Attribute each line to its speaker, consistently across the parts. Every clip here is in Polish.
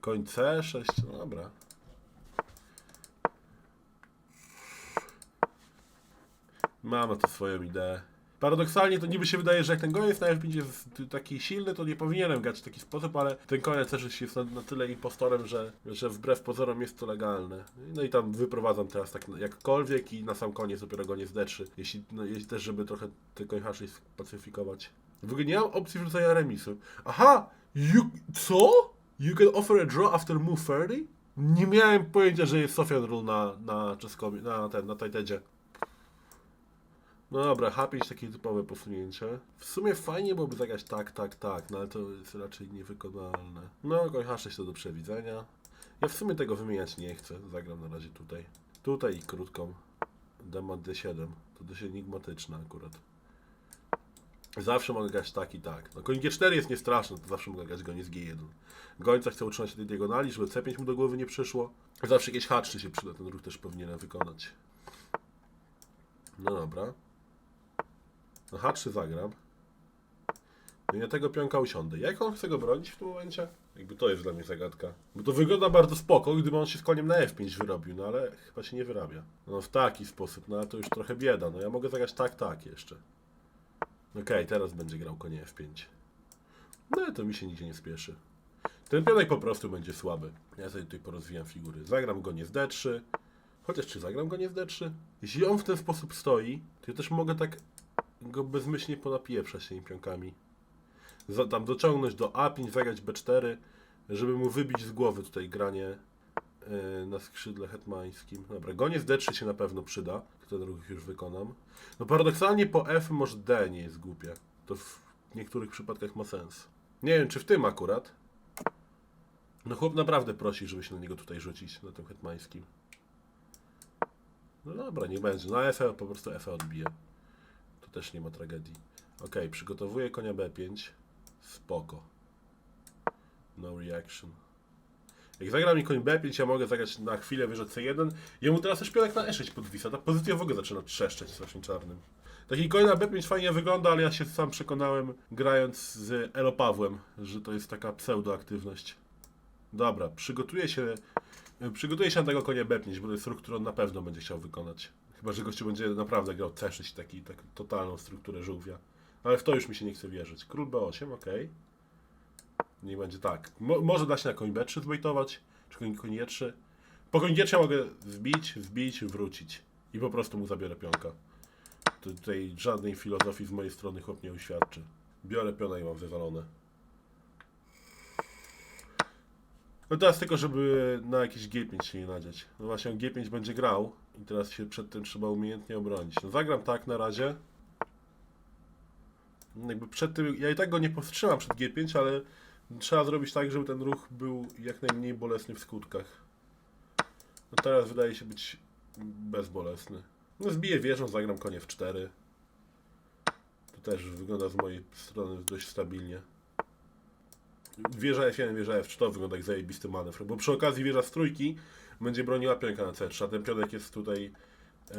Speaker 1: Koń C6, no dobra. Mam na to swoją ideę. Paradoksalnie to niby się wydaje, że jak ten goniec na F5 jest taki silny, to nie powinienem grać w taki sposób, ale ten koniec też jest na, na tyle impostorem, że, że wbrew pozorom jest to legalne. No i tam wyprowadzam teraz tak jakkolwiek i na sam koniec dopiero goniec D3. Jeśli, no, jeśli też, żeby trochę te końchaszy spacyfikować. W ogóle nie mam opcji wrzucania remisu. Aha! You, co? You can offer a draw after move 30? Nie miałem pojęcia, że jest Sofian Rule na, na czeskomie, na ten, na Tajtedzie. No dobra, H5 takie typowe posunięcie. W sumie fajnie byłoby zagrać tak, tak, tak, no ale to jest raczej niewykonalne. No, koń H6 to do przewidzenia. Ja w sumie tego wymieniać nie chcę, zagram na razie tutaj. Tutaj i krótką. Dama D7, to dość enigmatyczne akurat. Zawsze mogę grać tak i tak. No koń G4 jest niestraszny, to zawsze mogę grać goniec G1. Gońca chcę utrzymać tej diagonali, żeby C5 mu do głowy nie przyszło. Zawsze jakieś H3 się przyda, ten ruch też powinienem wykonać. No dobra. No H3 zagram. No i na tego pionka usiądę. Jak on chce go bronić w tym momencie? Jakby to jest dla mnie zagadka. Bo to wygląda bardzo spoko, gdyby on się z koniem na F5 wyrobił, no ale chyba się nie wyrabia. No w taki sposób, no ale to już trochę bieda. No ja mogę zagrać tak, tak jeszcze. Okej, teraz będzie grał konie F5. No to mi się nigdzie nie spieszy. Ten pionek po prostu będzie słaby. Ja sobie tutaj porozwijam figury. Zagram go nie z D3. Chociaż czy zagram go nie z D3? Jeśli on w ten sposób stoi, to ja też mogę tak go bezmyślnie ponapieprzać tymi pionkami. Za, tam dociągnąć do A5, zagrać B4, żeby mu wybić z głowy tutaj granie na skrzydle hetmańskim. Dobra, goniec D3 się na pewno przyda. Ten ruch już wykonam. No paradoksalnie po F może D nie jest głupie. To w niektórych przypadkach ma sens. Nie wiem, czy w tym akurat. No chłop naprawdę prosi, żeby się na niego tutaj rzucić, na tym hetmańskim. No dobra, nie będzie. Na F po prostu F odbije. To też nie ma tragedii. Ok, przygotowuję konia B5. Spoko. No reaction. Jak zagra mi koń B5, ja mogę zagrać na chwilę wyżej C1. Jemu teraz też pionek na E6 podwisa. Ta pozycja w ogóle zaczyna trzeszczeć ośm czarnym. Taki koń na B5 fajnie wygląda, ale ja się sam przekonałem, grając z Elo Pawłem, że to jest taka pseudoaktywność. Dobra, przygotuję się, przygotuję się na tego konia B5, bo to jest ruch, który on na pewno będzie chciał wykonać. Chyba, że gościu będzie naprawdę grał C6, taki, tak totalną strukturę żółwia. Ale w to już mi się nie chce wierzyć. Król B8, ok. Niech będzie tak. Mo może da się na koń B3 zbejtować, czy koń, koń E3. Po koń G3 mogę wbić, wbić, wrócić. I po prostu mu zabiorę pionka. Tu- Tutaj żadnej filozofii z mojej strony chłop nie uświadczy. Biorę piona i mam wywalone. No teraz tylko, żeby na jakiś G5 się nie nadziać. No właśnie, on G5 będzie grał i teraz się przed tym trzeba umiejętnie obronić. No zagram tak na razie. Jakby przed tym, ja i tak go nie powstrzymam przed G5, ale trzeba zrobić tak, żeby ten ruch był jak najmniej bolesny w skutkach. No teraz wydaje się być bezbolesny. No zbiję wieżą, zagram konie w 4. To też wygląda z mojej strony dość stabilnie. Wieża F1, wieża F3 to wygląda jak zajebisty manewr, bo przy okazji wieża z trójki będzie broniła pionka na C3, a ten pionek jest tutaj e,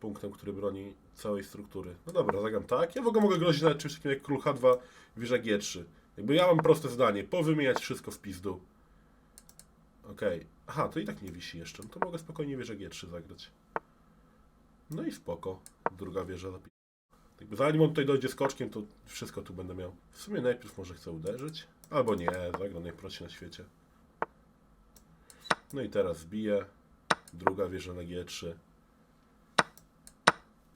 Speaker 1: punktem, który broni całej struktury. No dobra, zagram tak. Ja w ogóle mogę grozić nawet czymś takim jak król H2, wieża G3. Jakby ja mam proste zdanie, powymieniać wszystko w pizdu. Okej. Aha, to i tak nie wisi jeszcze. No to mogę spokojnie wieżę G3 zagrać. No i spoko. Druga wieża zapi- Jakby zanim on tutaj dojdzie skoczkiem, to wszystko tu będę miał. W sumie najpierw może chcę uderzyć. Albo nie, zagram najprościej na świecie. No i teraz zbiję. Druga wieża na G3.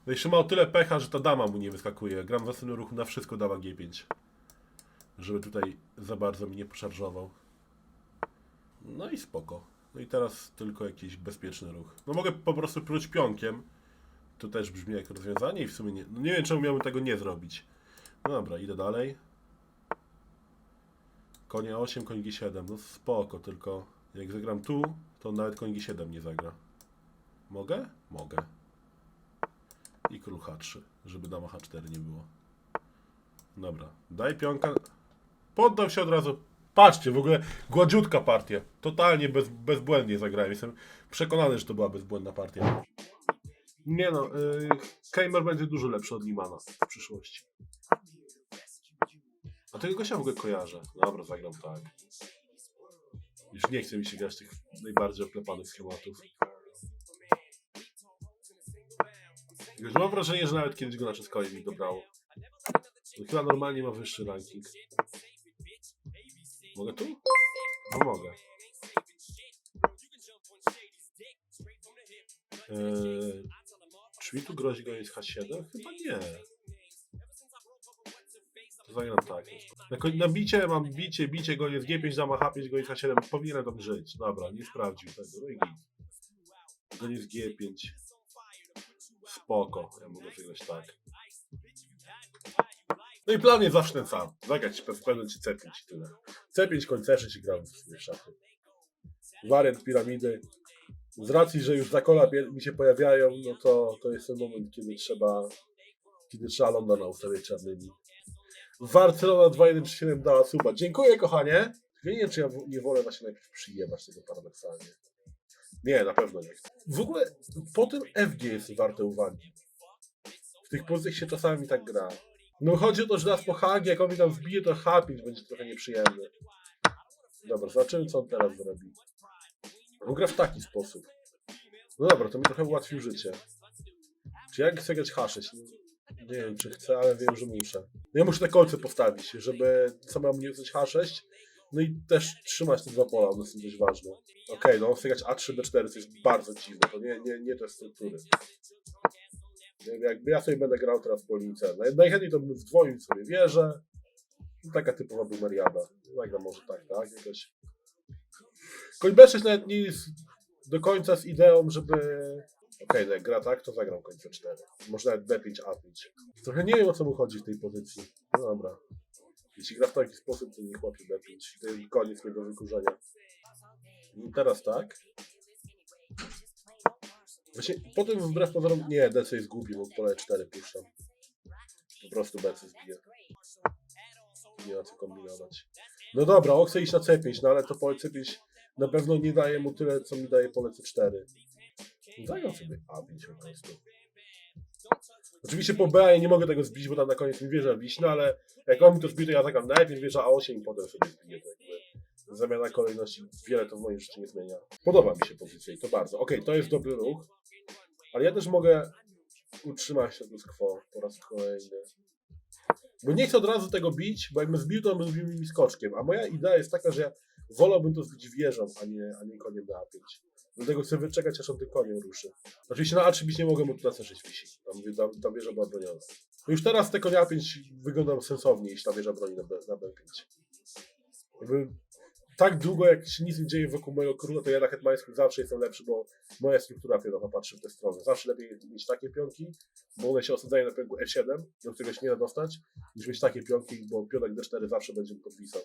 Speaker 1: No jeszcze ma o tyle pecha, że ta dama mu nie wyskakuje. Gram w następnym ruchu na wszystko dama G5. Żeby tutaj za bardzo mi nie poszarżował. No i spoko. No i teraz tylko jakiś bezpieczny ruch. No mogę po prostu próć pionkiem. To też brzmi jak rozwiązanie i w sumie nie... No nie wiem czemu miałbym tego nie zrobić. No dobra, idę dalej. Konie 8, koń G7. No spoko, tylko jak zagram tu, to nawet koń G7 nie zagra. Mogę? Mogę. I król H3, żeby dama H4 nie było. Dobra, daj pionka. Poddał się od razu. Patrzcie, w ogóle gładziutka partia. Totalnie bez, bezbłędnie zagrałem. Jestem przekonany, że to była bezbłędna partia. Nie no, yy, Keimer będzie dużo lepszy od Limana w przyszłości. A tego gościa w ogóle kojarzę. Dobra, zagram tak. Już nie chce mi się grać tych najbardziej oklepanych schematów. Już mam wrażenie, że nawet kiedyś go na czeskolej mi dobrało. No, chyba normalnie ma wyższy ranking. Mogę tu? No mogę. Eee, czy mi tu grozi goniec H7? Chyba nie. To zagram tak. Na, na bicie mam bicie, bicie, goniec G5, dama H5, goniec H7. Powinienem tam żyć. Dobra, nie sprawdził tego. No. Goniec G5. Spoko, ja mogę zagrać tak. No i plan jest zawsze ten sam. Zagrać pewnym ci C5 i tyle. C5 końcerzy się gram w szachy. Wariant piramidy. Z racji, że już zakola pie- mi się pojawiają, no to, to jest ten moment, kiedy trzeba kiedy trzeba Londona ustawiać czarnymi. Barcelona 2-1-3-7 dała suba. Dziękuję, kochanie. Nie wiem, czy ja nie wolę właśnie najpierw przyjebać tego paradoksalnie. Nie, na pewno nie. W ogóle po tym FG jest warte uwagi. W tych pozycjach się czasami tak gra. No chodzi o to, że raz po Hagi, jak on mi tam wbije, to H5 będzie trochę nieprzyjemny. Dobra, zobaczymy, co on teraz zrobi. On gra w taki sposób. No dobra, to mi trochę ułatwił życie. Czy ja chcę grać H6? No, Nie wiem, czy chcę, ale wiem, że muszę. No ja muszę te kolce postawić, żeby samemu nie chceć H6. No i też trzymać te dwa pola, one są dość ważne. Okej, no on chce grać A3, B4, to jest bardzo dziwne, to nie, nie, nie te struktury. Jakby ja sobie będę grał teraz C. Naj- Najchętniej to bym zdwoił sobie wieżę. No, Taka typowa bumeriada. Zagram może tak, tak? Jakoś. Koń B6 nawet nie jest do końca z ideą, żeby... Okej, no jak gra tak, to zagram koń C4. Może nawet B5, A5. Trochę nie wiem o co mu chodzi w tej pozycji. No dobra. Jeśli gra w taki sposób, to nie chłopie B5. To jest koniec mojego wykurzenia. I teraz tak. Właśnie potem wbrew pozorom... Nie, DC jest głupi, bo pole 4 puszczam. Po prostu BC zbije. Nie ma co kombinować. No dobra, chce iść na C5, no ale to pole C5 na pewno nie daje mu tyle, co mi daje pole C4. Zagram sobie A5 po prostu. Oczywiście po B ja nie mogę tego zbić, bo tam na koniec mi wieża wiśnie, no ale jak on mi to zbije, to ja zagram najpierw wieża A8 i potem sobie zbiję to jakby. Zamiana kolejności wiele to w moim życiu nie zmienia. Podoba mi się pozycja i to bardzo. Okej, to jest dobry ruch, ale ja też mogę utrzymać status quo po raz kolejny. Bo nie chcę od razu tego bić, bo jakbym zbił, to bym zbił mi skoczkiem. A moja idea jest taka, że ja wolałbym to zbić wieżą, a nie, a nie koniem na A5. Dlatego chcę wyczekać, aż on tym koniem ruszy. Oczywiście na A3 bić nie mogę, bo tu na C6 wisi. Tam, tam, tam wieża była broniona. No już teraz te konia A5 wyglądam sensownie, jeśli ta wieża broni na, B, na B5. Jakby tak długo, jak się nic nie dzieje wokół mojego króla, to ja na hetmańskim zawsze jestem lepszy, bo moja struktura pionowa patrzy w tę stronę. Zawsze lepiej mieć takie pionki, bo one się osadzają na pionku F7, do którego się nie da dostać, niż mieć takie pionki, bo pionek D4 zawsze będzie mi podpisał.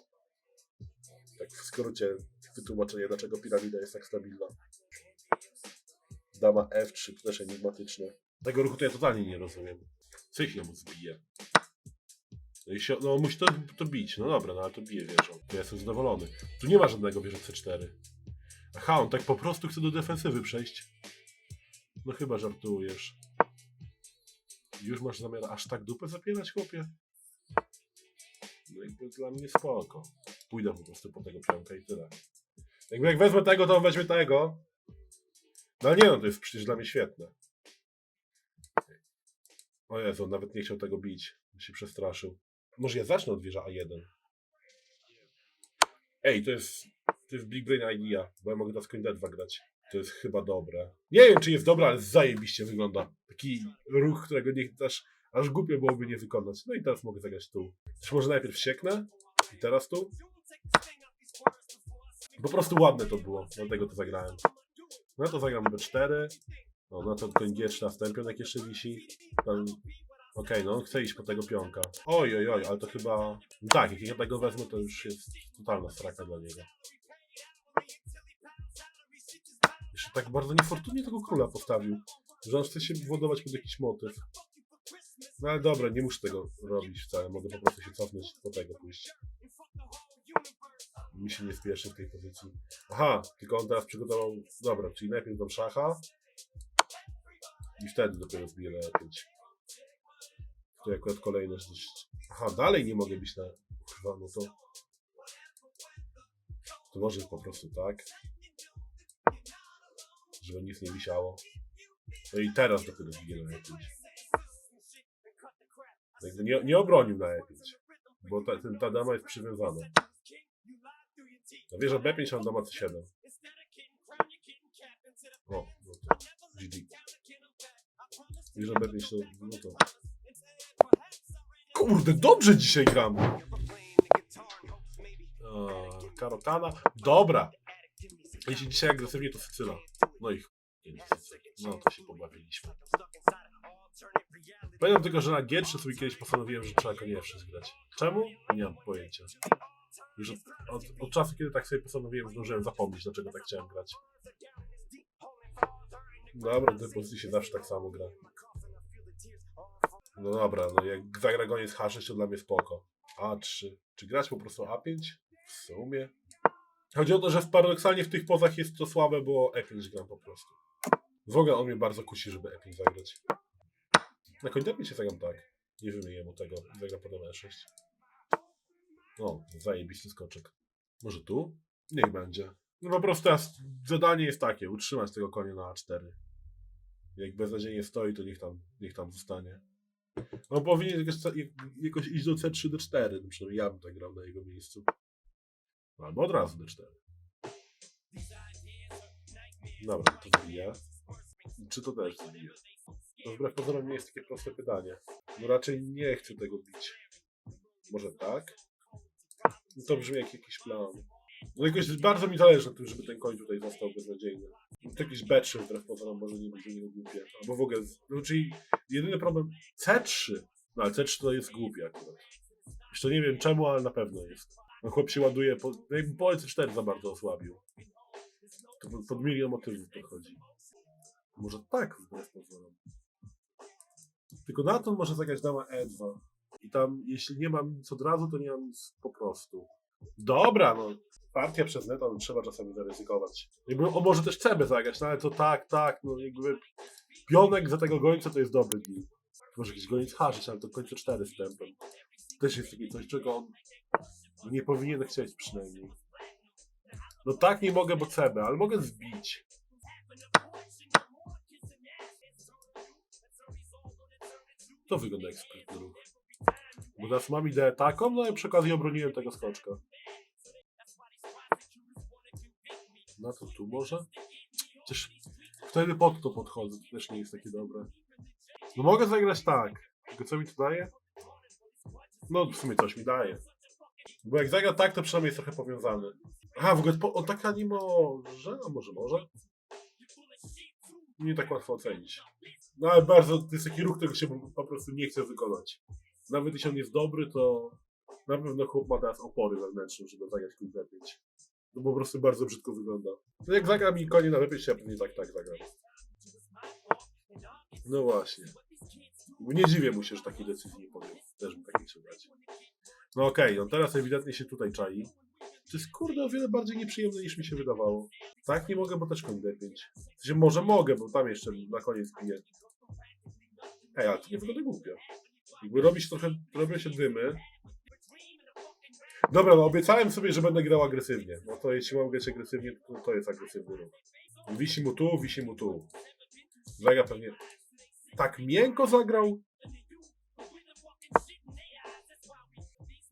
Speaker 1: Tak w skrócie wytłumaczenie, dlaczego piramida jest tak stabilna. Dama F3 też enigmatyczne. Tego ruchu to ja totalnie nie rozumiem. Co ich mu zbije? No, się, no musi to, to bić, no dobra, no ale to bije wieżą. Ja jestem zadowolony. Tu nie ma żadnego wieży C4. Aha, on tak po prostu chce do defensywy przejść. No chyba żartujesz. Już masz zamiar aż tak dupę zapierać, chłopie? No jakby dla mnie spoko. Pójdę po prostu po tego pionka i tyle. Jakby jak wezmę tego, to on weźmie tego. No ale nie no, to jest przecież dla mnie świetne. O Jezu, on nawet nie chciał tego bić. Się przestraszył. Może ja zacznę od wieża A1. Ej, to jest, to jest Big Brain Idea, bo ja mogę teraz koń D2 grać. To jest chyba dobre. Nie wiem, czy jest dobre, ale zajebiście wygląda. Taki ruch, którego nie aż, aż głupio byłoby nie wykonać. No i teraz mogę zagrać tu. Czy może najpierw sieknę? I teraz tu? Po prostu ładne to było, dlatego to zagrałem. No to zagram B4. No, no to koń G3 następny, jak jeszcze wisi. Tam Okej, no on chce iść po tego pionka. Oj, oj, oj, ale to chyba... Tak, jak ja tego wezmę, to już jest totalna straka dla niego. Jeszcze tak bardzo niefortunnie tego króla postawił, że on chce się władować pod jakiś motyw. No ale dobra, nie muszę tego robić wcale, mogę po prostu się cofnąć po tego pójść. Mi się nie spieszy w tej pozycji. Aha, tylko on teraz przygotował... Dobra, czyli najpierw dam szacha i wtedy dopiero zbiję 5 to akurat kolejność dość... Aha, dalej nie mogę bić na... Kurwa, no to... To może po prostu tak. Żeby nic nie wisiało. No i teraz dopiero zginie na E5. Jakby nie, nie obronił na E5. Bo ta, ten, ta dama jest przywiązana. No wie, że B5 on dama C7. O, no to GG. Wie, że B5 to, no to... Kurde, dobrze dzisiaj gram! Eee, Karokana. Dobra. Jeśli dzisiaj agresywnie, to Sycyla. No i ch- nie, nie Sycyla. No to się pobawiliśmy. Pamiętam tylko, że na G3 sobie kiedyś postanowiłem, że trzeba koniecznie zgrać. Czemu? Nie mam pojęcia. Już od, od, od czasu, kiedy tak sobie postanowiłem, zdążyłem zapomnieć, dlaczego tak chciałem grać. Dobra, do tej pozycji się zawsze tak samo gra. No dobra, no jak zagra goniec H6 to dla mnie spoko. A3. Czy grać po prostu A5? W sumie. Chodzi o to, że paradoksalnie w tych pozach jest to słabe, bo E5 gram po prostu. W ogóle on mnie bardzo kusi, żeby E5 zagrać. Na końcu się zagram tak. Nie wymienię mu tego. Zagram potem E6. O, zajebisty skoczek. Może tu? Niech będzie. No po prostu teraz zadanie jest takie, utrzymać tego konia na A4. Jak beznadziejnie stoi, to niech tam, niech tam zostanie. No powinien jakoś, iść do C3, D4, no przynajmniej ja bym tak grał na jego miejscu. Albo od razu D4. Dobra, to zbija. Czy to też zbija? To wbrew pozorom nie jest takie proste pytanie. No raczej nie chcę tego bić. Może tak? No to brzmi jak jakiś plan. No jakoś bardzo mi zależy na tym, żeby ten koń tutaj został beznadziejny. To jakiś B3 wbrew pozorom może nie będzie nie głupie. Albo w ogóle, no czyli jedyny problem C3. No ale C3 to jest głupie akurat. Jeszcze nie wiem czemu, ale na pewno jest. No chłop się ładuje, po, no jakby po C4 za bardzo osłabił. To pod- pod milion motywów podchodzi. Może tak wbrew pozorom. Tylko na to może zagrać dama E2. I tam, jeśli nie mam nic od razu, to nie mam nic po prostu. Dobra, no. Partia przez neta, no trzeba czasami zaryzykować. Jakby on może też CB zagrać, no ale to tak, tak, no jakby pionek za tego gońca to jest dobry deal. Może jakiś goniec harzyć, ale to kończy 4 z tempem. Też jest takie coś, czego on nie powinien chcieć przynajmniej. No tak nie mogę, bo CB, ale mogę zbić. To wygląda jak sprytny ruch. Bo teraz mam ideę taką, no i przy okazji obroniłem tego skoczka. Na to tu może? Chociaż wtedy pod to podchodzę, to też nie jest takie dobre. No mogę zagrać tak, tylko co mi to daje? No w sumie coś mi daje. Bo jak zagra tak, to przynajmniej jest trochę powiązany. Aha, w ogóle po, on taka nie może, a może może? Nie tak łatwo ocenić. No ale bardzo, to jest taki ruch, którego się po prostu nie chce wykonać. Nawet jeśli on jest dobry, to na pewno chłop ma teraz opory wewnętrzne, żeby zagrać kół B5. To po prostu bardzo brzydko wygląda. No jak zagra mi konie na B5, to ja pewnie tak, tak zagram. No właśnie. Nie dziwię mu się, że takiej decyzji nie podjął. Też bym takiej chciał. No okej, no teraz ewidentnie się tutaj czai. To jest kurde o wiele bardziej nieprzyjemne niż mi się wydawało. Tak nie mogę, bo też koń D5. W sensie może mogę, bo tam jeszcze na koniec piję. Ej, ale to nie wygląda głupio. Jakby robi się trochę, robią się dymy. Dobra, no obiecałem sobie, że będę grał agresywnie. No to jeśli mam grać agresywnie, to to jest agresywny ruch. Wisi mu tu, wisi mu tu. Zagra pewnie tak miękko zagrał.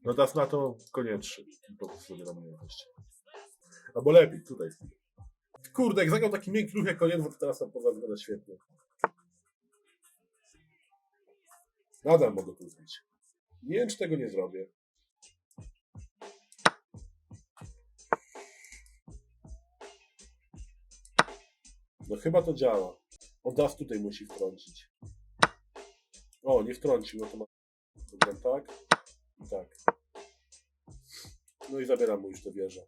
Speaker 1: No teraz na to koniecznie. Po prostu mam miękkość. Albo lepiej, tutaj. Kurde, jak zagrał taki miękki ruch jak koniec, to teraz tam poza świetnie. Nadal mogę tu zbić. Nie wiem, czy tego nie zrobię. No chyba to działa. On teraz tutaj musi wtrącić. O, nie wtrącił, no to ma... Dobra, tak i tak. No i zabieram mu już tę wieżę.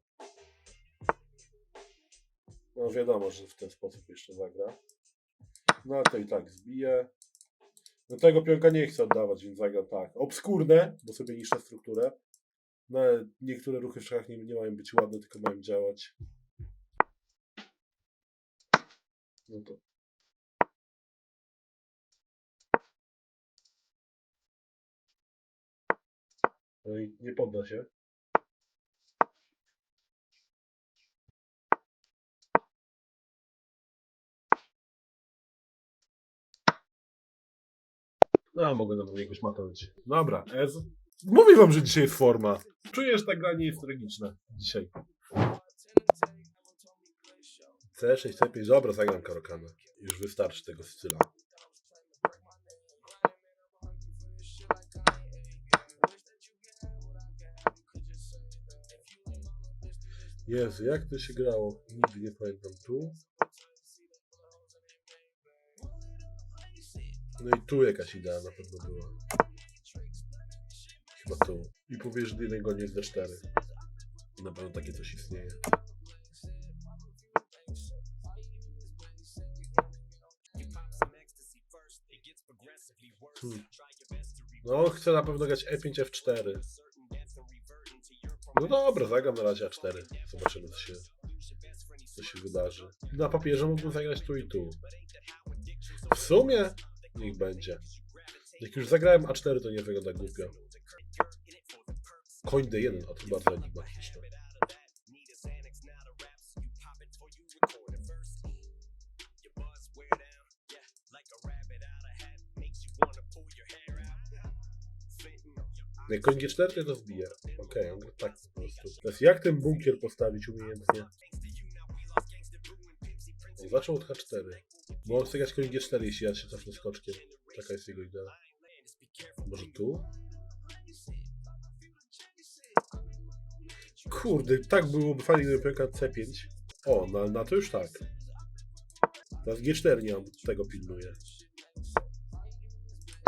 Speaker 1: No wiadomo, że w ten sposób jeszcze zagra. No ale to i tak zbije. No tego pionka nie chcę oddawać, więc zagram tak. Obskurne, bo sobie niszczę strukturę. No ale niektóre ruchy w szachach nie, nie mają być ładne, tylko mają działać. No to. No i nie podda się. No, mogę nawet jakoś matować. Dobra, Ez. Mówię wam, że dzisiaj jest forma. Czuję, że ta gra nie jest tragiczna dzisiaj. C6, C5, dobra, zagram Karokana. Już wystarczy tego styla. Jezu, jak to się grało? Nigdy nie pamiętam tu. No i tu jakaś idea na pewno była. Chyba tu. I powiesz, że jednego nie jest D4. Na pewno takie coś istnieje. Hmm. No, chcę na pewno grać E5, F4. No dobra, zagram na razie A4. Zobaczymy, co się, co się wydarzy. Na papierze mógłbym zagrać tu i tu. W sumie niech będzie. Jak już zagrałem A4, to nie wygląda głupio. Koń D1, a to bardzo enigmatyczne. Jak koń G4, to wbije. Okej, gra tak po prostu. Teraz jak ten bunkier postawić umiejętnie? Zaczął od H4. Bo on chce grać koń G4, jeśli ja się cofnę skoczkiem. Taka jest jego idea. Może tu? Kurde, tak byłoby fajnie, gdyby pęka C5. O, na, na to już tak. Teraz G4 nie mam, tego pilnuję.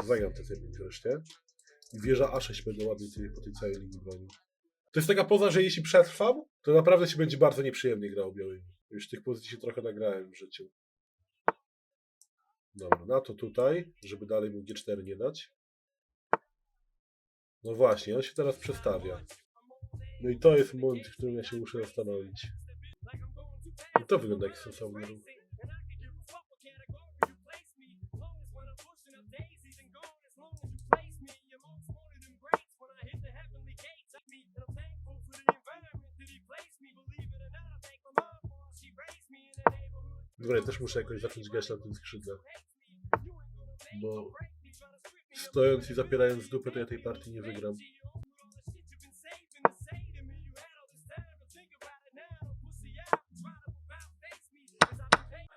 Speaker 1: Zagram te C5 wreszcie. I wieża A6 będę ładnie po tej całej linii bronił. To jest taka poza, że jeśli przetrwam, to naprawdę się będzie bardzo nieprzyjemnie grał białymi. Już tych pozycji się trochę nagrałem w życiu. Dobra, na to tutaj, żeby dalej mu G4 nie dać. No właśnie, on się teraz przestawia. No i to jest moment, w którym ja się muszę zastanowić. I to wygląda jak sensowny ruch. Dobra, ja też muszę jakoś zacząć grać na tym skrzydle. Bo stojąc i zapierając dupę, to ja tej partii nie wygram.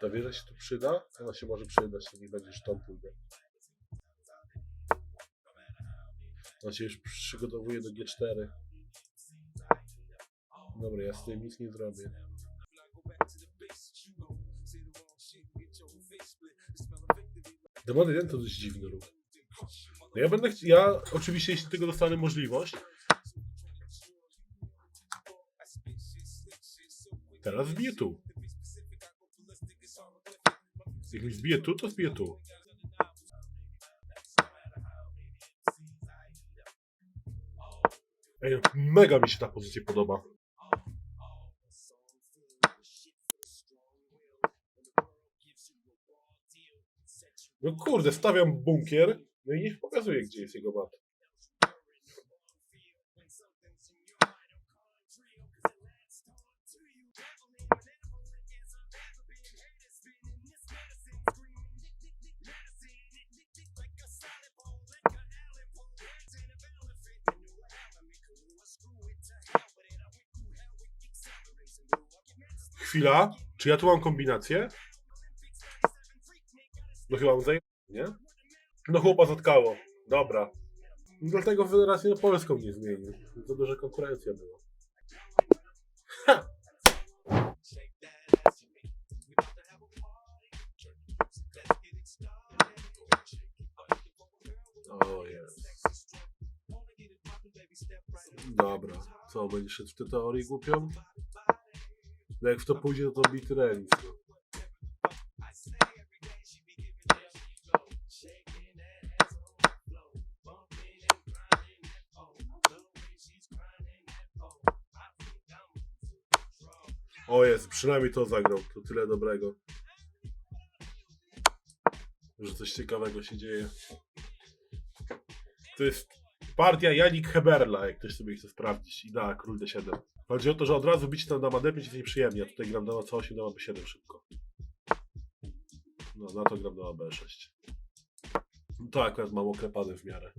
Speaker 1: Ta wieża się tu przyda? Ona się może przydać, to nie będziesz tą pójdę. On się już przygotowuje do G4. Dobra, ja z tym nic nie zrobię. Demon 1 to dość dziwny ruch. No ja będę ja oczywiście jeśli tego dostanę możliwość. Teraz wbiję tu. Jak mi zbije tu, to zbije tu. Ej, mega mi się ta pozycja podoba. No kurde, stawiam bunkier, no i niech pokazuje, gdzie jest jego mat. Chwila, czy ja tu mam kombinację? No chyba zaje... nie? No chłopa zatkało. Dobra. Dlatego Federacja na Polską nie zmienił. Za duża konkurencja była. Ha! O jest. Dobra. Co, będziesz szedł w tę teorię głupią? No jak w to pójdzie, to bit remis. No. Przynajmniej to zagrał. To tyle dobrego. Że coś ciekawego się dzieje. To jest partia Janik Heberla, jak ktoś sobie chce sprawdzić. Idea król D7. Chodzi o to, że od razu bić tam dama D5 jest nieprzyjemnie. Ja tutaj gram dama C8, dama B7 szybko. No, na to gram dama B6. To akurat mam oklepane w miarę.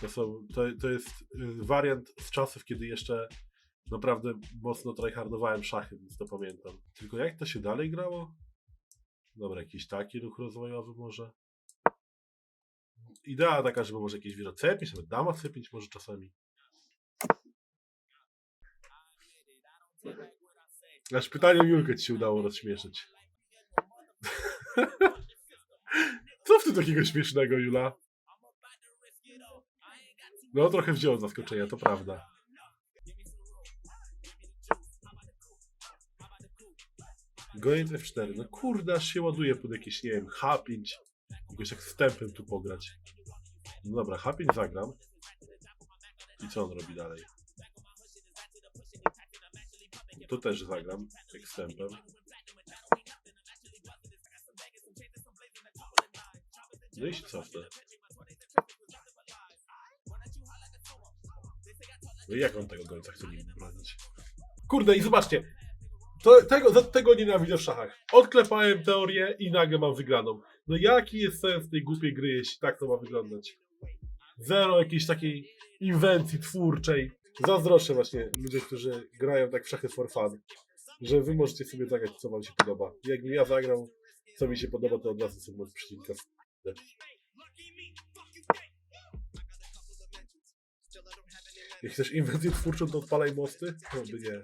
Speaker 1: To, są, to, to jest y, wariant z czasów, kiedy jeszcze naprawdę mocno tryhardowałem szachy, więc to pamiętam. Tylko jak to się dalej grało? Dobra, jakiś taki ruch rozwojowy może. Idea taka, żeby może jakieś wieża C5, nawet dama C5 może czasami. Aż pytanie Julkę ci się udało rozśmieszyć. Co w tym takiego śmiesznego, Jula? No, trochę wziął zaskoczenia, to prawda. Goniec F4. No kurde, aż się ładuje pod jakieś, nie wiem, H5. Jakoś jak tempem tu pograć. No dobra, H5 zagram. I co on robi dalej? To też zagram, jak tempem. No i się cofnę. No i jak on tego gońca chce nim bronić? Kurde, i zobaczcie. To, tego, tego nienawidzę w szachach. Odklepałem teorię i nagle mam wygraną. No jaki jest sens tej głupiej gry, jeśli tak to ma wyglądać? Zero jakiejś takiej inwencji twórczej. Zazdroszczę właśnie ludzie, którzy grają tak w szachy for fun. Że wy możecie sobie zagrać, co wam się podoba. Jakbym ja zagrał, co mi się podoba, to od razu sobie od przeciwnika. Jak chcesz inwencję twórczą, to odpalaj mosty? No by nie.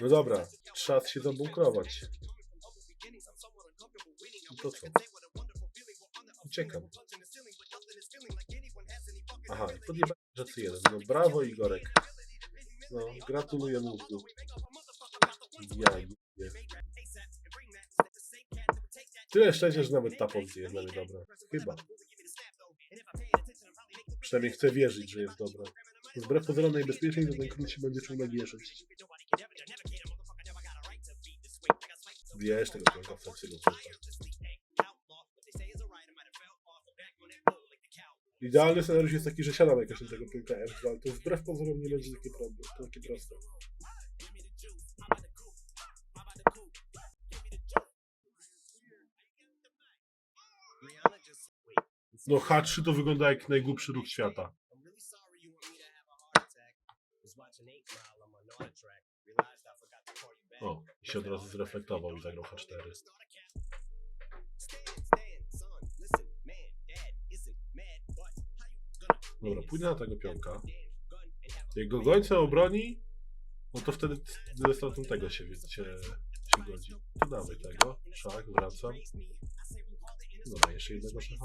Speaker 1: No dobra, czas się zabunkrować. I to co? Uciekam. Aha, i podjebałem rzeczy jeden. No brawo Igorek. No, gratuluję mózgu. Ja nie. Tyle szczęścia, że nawet ta pozycja jest dla mnie dobra. Chyba. Przynajmniej chcę wierzyć, że jest dobra. Wbrew pozorom najbezpieczniej, to ten król się będzie czuł G6. Wiesz tego człowieka w fakcie Idealny scenariusz jest taki, że siadam jakoś na tego pionka F2, ale to wbrew pozorom nie będzie takie, problem, to takie proste. No H3 to wygląda jak najgłupszy ruch świata. O, się od razu zreflektował i zagrał H4. Dobra, pójdę na tego pionka. Jak go gońca obroni, no to wtedy ze stratą tego się, się, się godzi. To damy tego. Szach, wracam. Dobra, jeszcze jednego szacha.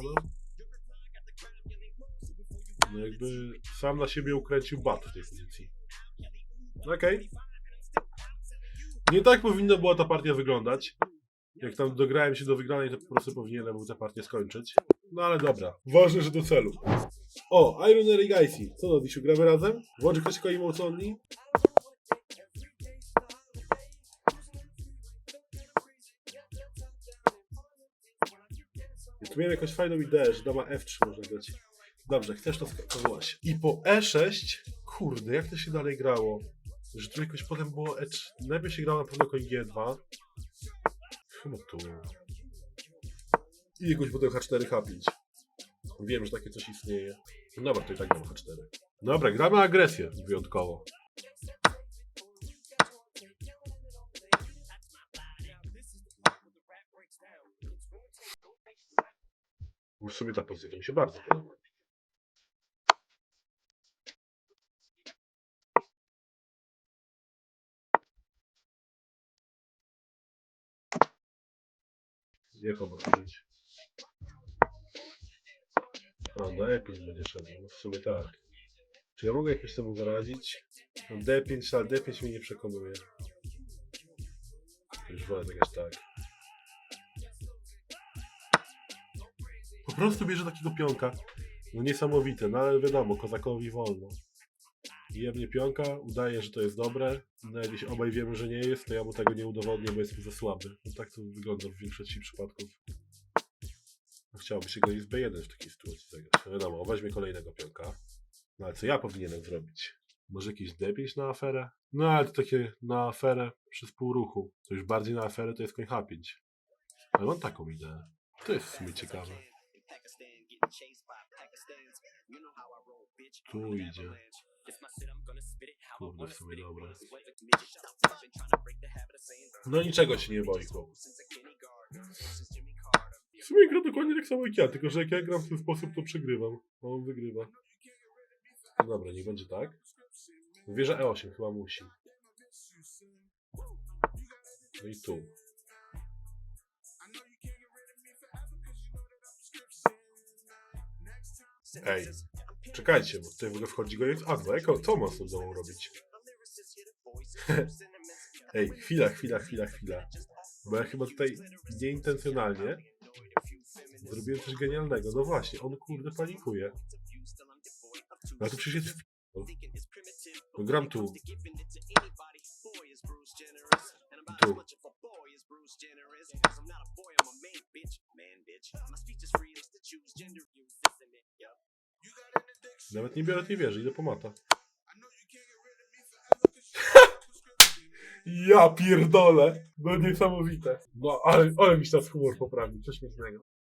Speaker 1: No jakby sam na siebie ukręcił bat w tej pozycji. Okej. Nie tak powinna była ta partia wyglądać. Jak tam dograłem się do wygranej, to po prostu powinienem był tę partię skończyć. No ale dobra. Ważne, że do celu. O, Iron i Gaisi. Co do Disiu, gramy razem? Włączy ktoś koi moconni? Ja tu miałem jakąś fajną ideę, że dama F3 można grać. Dobrze, chcesz to skończyć. I po E6, kurde, jak to się dalej grało? Że tu jakoś potem było E3. Najpierw się grało na pewno koń G2. Chyba tu. I jakoś potem H4, H5. Wiem, że takie coś istnieje. No Dobra, to i tak mam H4. Dobra, gramy agresję wyjątkowo. W sumie ta pozycja mi się bardzo podoba. Jak być? A, na E5 będzie szedł. No w sumie tak. Czy ja mogę jakoś temu zaradzić? No D5, ale D5 mnie nie przekonuje. Już wolę tak aż tak. Po prostu bierze takiego pionka. No niesamowite, no ale wiadomo, kozakowi wolno. Jemnie pionka, udaje, że to jest dobre. Nawet jeśli obaj wiemy, że nie jest, to ja mu tego nie udowodnię, bo jestem za słaby. No tak to wygląda w większości przypadków. No Chciałoby się go z B1 w takiej sytuacji zagrać. No wiadomo, weźmie kolejnego pionka. No ale co ja powinienem zrobić? Może jakiś D5 na aferę? No ale to takie na aferę przez pół ruchu. To już bardziej na aferę to jest koń H5. Ale mam taką ideę. To jest w sumie ciekawe. Tu idzie. Kurde, w sumie dobre. No niczego się nie boi, chłop. W sumie gra dokładnie tak samo jak ja, tylko że jak ja gram w ten sposób, to przegrywam. A on wygrywa. No dobra, niech będzie tak. Wieża E8 chyba musi. No i tu. Ej, czekajcie, bo tutaj w ogóle wchodzi goniec A2. Jak, co ma z tym domą robić? Ej, chwila, chwila, chwila, chwila. Bo ja chyba tutaj nieintencjonalnie zrobiłem coś genialnego. No właśnie, on kurde panikuje. No to przecież jest... No gram tu. Tu. Nawet nie biorę tej wieży, idę po mata. Ja pierdolę! No niesamowite. No ale, ale mi się teraz humor poprawił, coś pięknego.